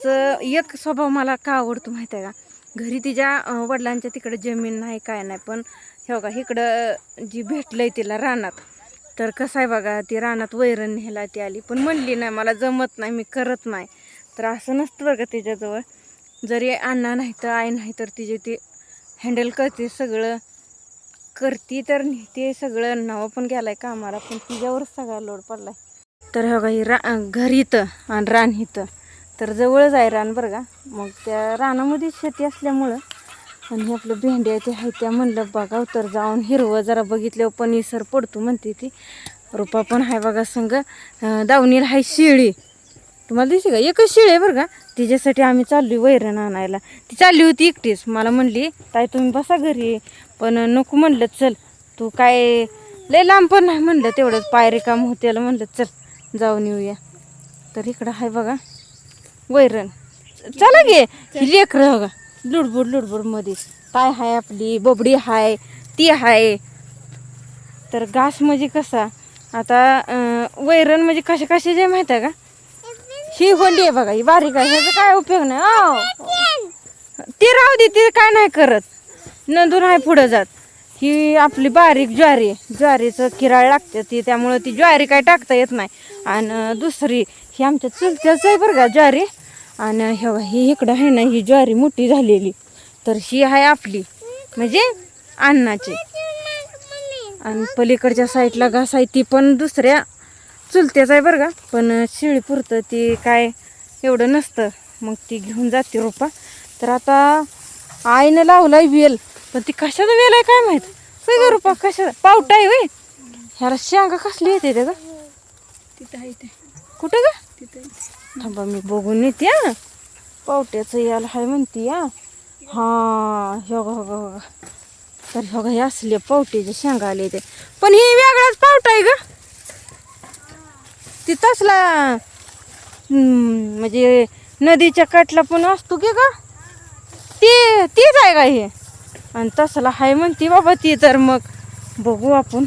च- एक स्वभाव मला का आवडतो माहिती आहे का? घरी तिच्या वडिलांच्या तिकडे जमीन नाही काय नाही. पण हे बघा इकडं जी भेटलंय तिला रानात तर कसं आहे बघा ती रानात वैरण न्यायला ती आली. पण म्हणली नाही मला जमत नाही मी करत नाही. तर असं नसतं बघा तिच्याजवळ. जरी अण्णा नाही तर आई नाही तर तिचे ती हँडल करते सगळं करती तर ते सगळं नावं पण गेलाय कामाला पण तिच्यावरच सगळा लोड पडलाय. तर हे बघा ही रा घरी इथं आणि रान इथं. तर जवळच आहे रान बरं का. मग त्या रानामध्ये शेती असल्यामुळं आणि आपलं भेंड्या ते आहे त्या म्हणलं बघाव तर जाऊन हिरवं जरा बघितल्यावर पण इसर पडतो म्हणते ती. रुपा पण आहे बघा संग दावणीला आहे शिळी. तुम्हाला दिसते का? एकच शिळी आहे बरं का. तिच्यासाठी आम्ही चालली वैरण आणायला. ती चालली होती एकटीच. मला म्हणली ताई तुम्ही बसा घरी. पण नको म्हणलं चल. तू काय लय लांब पण नाही म्हणलं तेवढंच. पायरे काम होते म्हणलं चल जाऊन येऊया. तर इकडं आहे बघा. वैरण. चला गे लेकर बघा लुडबुड लुडबुडमध्ये. पाय हाय आपली बोबडी हाय ती हाय. तर घास म्हणजे कसा? आता वैरण म्हणजे कशा कशाचे माहिती आहे का? ही होंडी आहे बघा ही बारीक आहे. ह्याचा काय उपयोग नाही. आव. ती राहू दे ती काय नाही करत. नंदून आहे पुढं जात. ही आपली बारीक ज्वारी ज्वारीचं किराळ लागते ती त्यामुळं ती ज्वारी काय टाकता येत नाही. आणि दुसरी ही आमच्या चुलत्याच आहे बरं का ज्वारी. आणि हे ही इकडं आहे ना ही ज्वारी मोठी झालेली. तर ही आहे आपली म्हणजे अन्नाची. आणि पलीकडच्या साईडला घास आहे ती पण दुसऱ्या चुलत्याच आहे बरं का. पण शिळी पुरतं ती काय एवढं नसतं. मग ती घेऊन जाते रोपा. तर आता आईनं लावलाय वेल पण ती कशाचा वेल आहे काय माहीत? ग रुपा कशा पावटा आहे होय. ह्याला शेंगा कसली येते ग तिथं आहे ते. कुठं ग? तिथं थांबा मी बघून येते हा. पावट्याचं याला हाय म्हणते या हा हो ग हो ग तर हो हे असले पावट्याचे शेंगा आले ते. पण हे वेगळाच पावटा आहे ग. ती तसला म्हणजे नदीच्या काठला पण असतो की ग. ती तीच आहे का हे. आणि तसला हाय म्हणते बाबा ती तर मग. बघू आपण.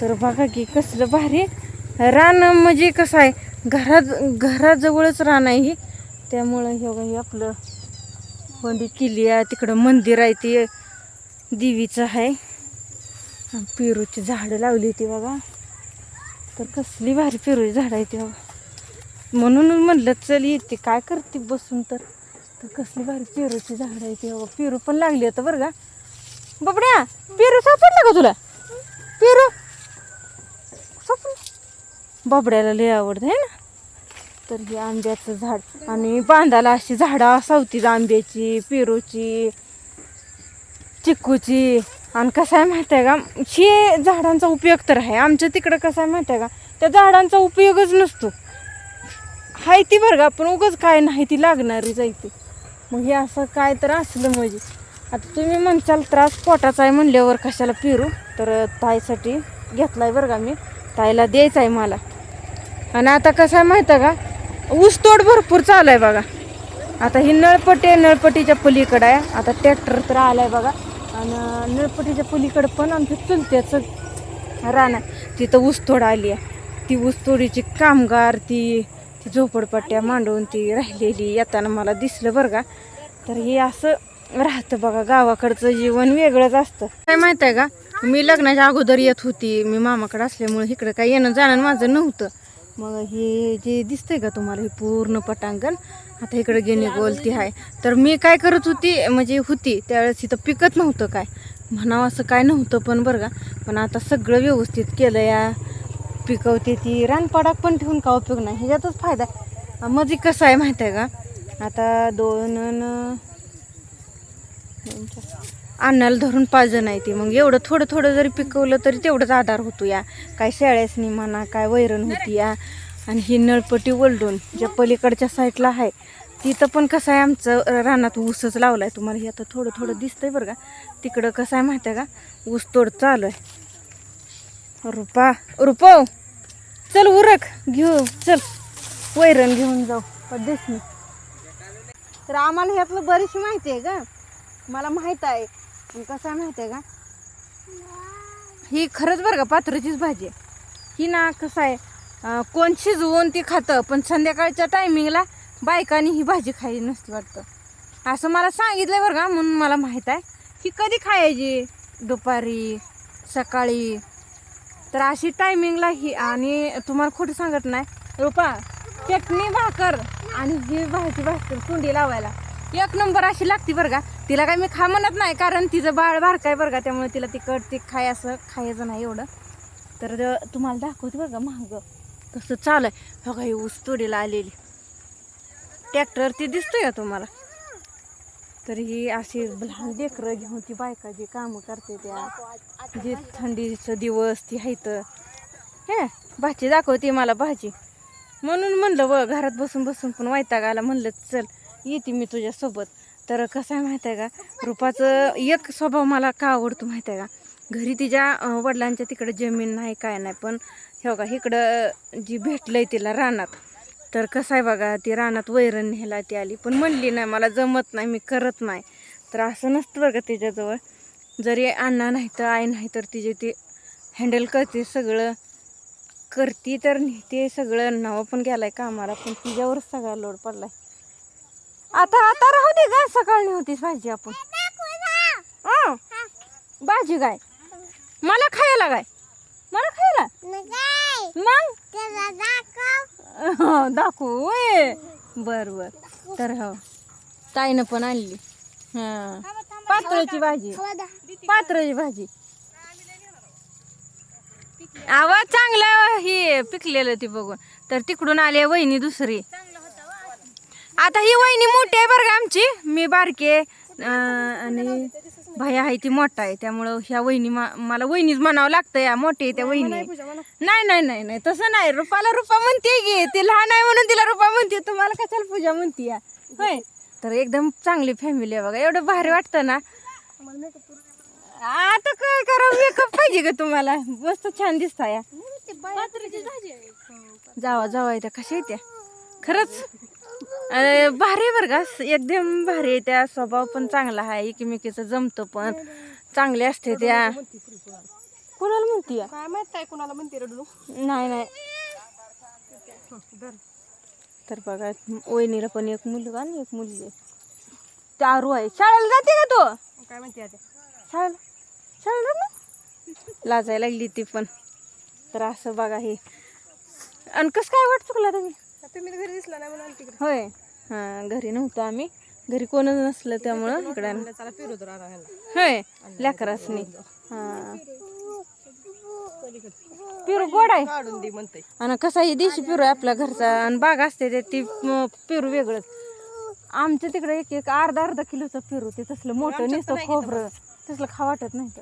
तर बघा की कसलं भारी. रान म्हणजे कसं आहे? घरात घराजवळच रान आहे त्यामुळं हे हे आपलं बंदी किल्ली आहे. तिकडं मंदिर आहे ते देवीचं आहे. पेरूची झाडं लावली होती बघा. तर कसली भारी पेरूची झाडं आहे ती बघा. म्हणूनच म्हणलं चल येते. काय करते बसून तर? तर कसली भारी पेरूची झाडं आहे ती बघा. पेरू पण लागली होतं बरं का? बबड्या पेरू सापडला का तुला? पेरू? बाबड्याला लय आवडत आहे ना? तर हे आंब्याचं झाड आणि बांधाला अशी झाडं असावतीच आंब्याची पेरूची चिक्कूची आणि कसं आहे माहिती आहे का? हे झाडांचा उपयोग तर आहे. आमच्या तिकडं कसं आहे माहिती आहे का? त्या झाडांचा उपयोगच नसतो. हाय ती बरं का पण उगच काय नाही ती लागणारी जायती मग हे असं काय तर असलं म्हणजे. आता तुम्ही म्हणचाल त्रास पोटाचा आहे म्हणल्यावर कशाला पिरू? तर ताईसाठी घेतला आहे बरं का मी. ताईला द्यायचं आहे मला. आणि आता कसं आहे माहिती आहे का? ऊसतोड भरपूर चालू आहे बघा. आता ही नळपट्टी आहे नळपट्टीच्या पलीकडं आहे. आता ट्रॅक्टर तर आलाय बघा. आणि नळपट्टीच्या पलीकडं पण आमच्या चुलत्याचं रान आहे. तिथं ऊसतोड आली आहे. ती ऊसतोडीची कामगार ती ती झोपडपट्ट्या मांडून ती राहिलेली येताना मला दिसलं बरं का. तर हे असं राहतं बघा. गावाकडचं जीवन वेगळंच असतं. काय माहीत आहे का? मी लग्नाच्या अगोदर येत होती. मी मामाकडे असल्यामुळे इकडं काय येणं जाणं माझं नव्हतं. मग हे जे दिसतंय का तुम्हाला हे पूर्ण पटांगण? आता इकडे गेणे गोलती आहे तर मी काय करत होती म्हणजे होती त्यावेळेस इथं पिकत नव्हतं काय. म्हणावं असं काय नव्हतं पण बरं का. पण आता सगळं व्यवस्थित केलं या पिकवते ती रानपाडाक पण ठेवून का उपयोग नाही? ह्याच्यातच फायदा आहे. म्हणजे कसं आहे माहिती आहे का? आता दोन दोन, अन्नाला धरून पाच जण आहे ती. मग एवढं थोडं थोडं जरी पिकवलं तरी तेवढंच आधार होतो या. काय शेळ्यासनी म्हणा काय वैरण होती या. आणि ही नळपटी वलडून ज्या पलीकडच्या साईडला आहे तिथं पण कसं आहे आमचं रानात ऊसच लावलाय. तुम्हाला हे आता थोडं थोडं दिसतंय बरं का? तिकडं कसं आहे माहिती आहे का? ऊस तोड चालू आहे. रुपा रुपो चल उरक. घेऊ चल. वैरण घेऊन जाऊ. पद्धतनी तर आम्हाला ह्यातलं बरीचशी माहिती आहे का मला माहीत आहे. पण कसं आहे माहिती आहे का? ही खरंच बरं का पात्राचीच भाजी आहे. ही ना कसं आहे कोण शिजवून ती खातं पण संध्याकाळच्या टायमिंगला बायकांनी ही भाजी खायची नसती वाटतं. असं मला सांगितलंय बरं का म्हणून मला माहीत आहे. ही कधी खायची? दुपारी सकाळी? तर अशी टायमिंगला ही आणि तुम्हाला खोटं सांगत नाही. रुपा चटणी भाकर आणि ही भाजी भाकर कुंडी लावायला. एक नंबर अशी लागते बरं का. तिला काय मी खा म्हणत नाही कारण तिचं बाळ बारकाय बरं का त्यामुळे तिला तिखट ती खाय असं खायचं नाही एवढं. तर तुम्हाला दाखवते बरं का महाग कसं चालू आहे बघा ही ऊस तोडीला आलेली. ट्रॅक्टर ती दिसतोय का तुम्हाला? तर ही अशी लहान लेकरं घेऊन ती बायका जी कामं करते त्या जे थंडीचं दिवस ती आहेत हे भाजी दाखवते मला भाजी म्हणून म्हणलं व घरात बसून बसून पण वैताग आला. म्हणलं चल येते मी तुझ्यासोबत. तर कसं आहे माहीत आहे का? रुपाचं एक स्वभाव मला का आवडतो माहीत आहे का? घरी तिच्या वडिलांच्या तिकडं जमीन नाही काय नाही पण हे बघा इकडं जी भेटलंय तिला रानात तर कसं आहे बघा ती रानात वैरण न्यायला ती आली पण म्हणली नाही मला जमत नाही मी करत नाही. तर असं नसतं बरं का तिच्याजवळ. जरी अण्णा नाही तर आई नाही तर तिचे ती हँडल करते सगळं करती तर नेते सगळं नावं पण गेलाय कामाला पण तिच्यावरच सगळा लोड पडला आहे आता आता राहू दे ग सकाळी होतीस भाजी आपण. हं. भाजी काय? मला खायला काय? मला खायला? मग? हो, दाखवू होय. बर बर. तर हो ताईनं पण आणली. हा पात्राची भाजी. पात्राची भाजी. आवाज चांगलं हे पिकलेलं ती बघून. तर तिकडून आली वहिनी दुसरी. आता ही वहिनी मोठी आहे बरं का आमची. मी बारकी आणि भैया आहे ती मोठा आहे. त्यामुळं ह्या वहिनी मला वहिनीच म्हणावं लागतं या मोठी आहे त्या वहिनी नाही नाही नाही नाही तसं नाही. रुपाला रुपा म्हणते की. ती लहान आहे म्हणून तिला रुपा म्हणते तुम्हाला कशाला पूजा म्हणते या होय. तर एकदम चांगली फॅमिली आहे बघा. एवढं भारी वाटतं ना. आता काय करा मेकअप पाहिजे का तुम्हाला? मस्त छान दिसता या जावा जावा त्या कशा येत्या खरंच. भारी आहे बरं का. एकदम भारी आहे त्या स्वभाव पण चांगला आहे. एकमेकीचं जमतं पण. चांगले असते त्या. कोणाला म्हणती? काय माहीत काय कोणाला म्हणते रडू? नाही नाही. तर बघा वहिनीला पण एक मुलगा आणि एक मुलगी आहे. चारू आहे. शाळेला जाते का तू? काय म्हणते आता? शाळेला? शाळेला ना लाजायला लागली ती पण. तर असं बघा हे. आणि कसं काय वाट चुकला तुम्ही? तुम्ही घरी दिसला नाही म्हणून तिकडे. होय. हां घरी नव्हतो आम्ही. घरी कोणच नसलं त्यामुळं इकडं चला फिरू तर आता ह्याला. होय लेकरासनी. हां. पिरू गोड आहे. काढून दे म्हणते आणि कसाही देशी पेरू आहे आपल्या घरचा. आणि बाग असते ते ती म, पेरू वेगळंच. आमच्या तिकडे एक एक अर्धा अर्धा किलोचं पेरू ते तसलं मोठं नुसतं खोबरं. तसलं खा वाटत नाही. तर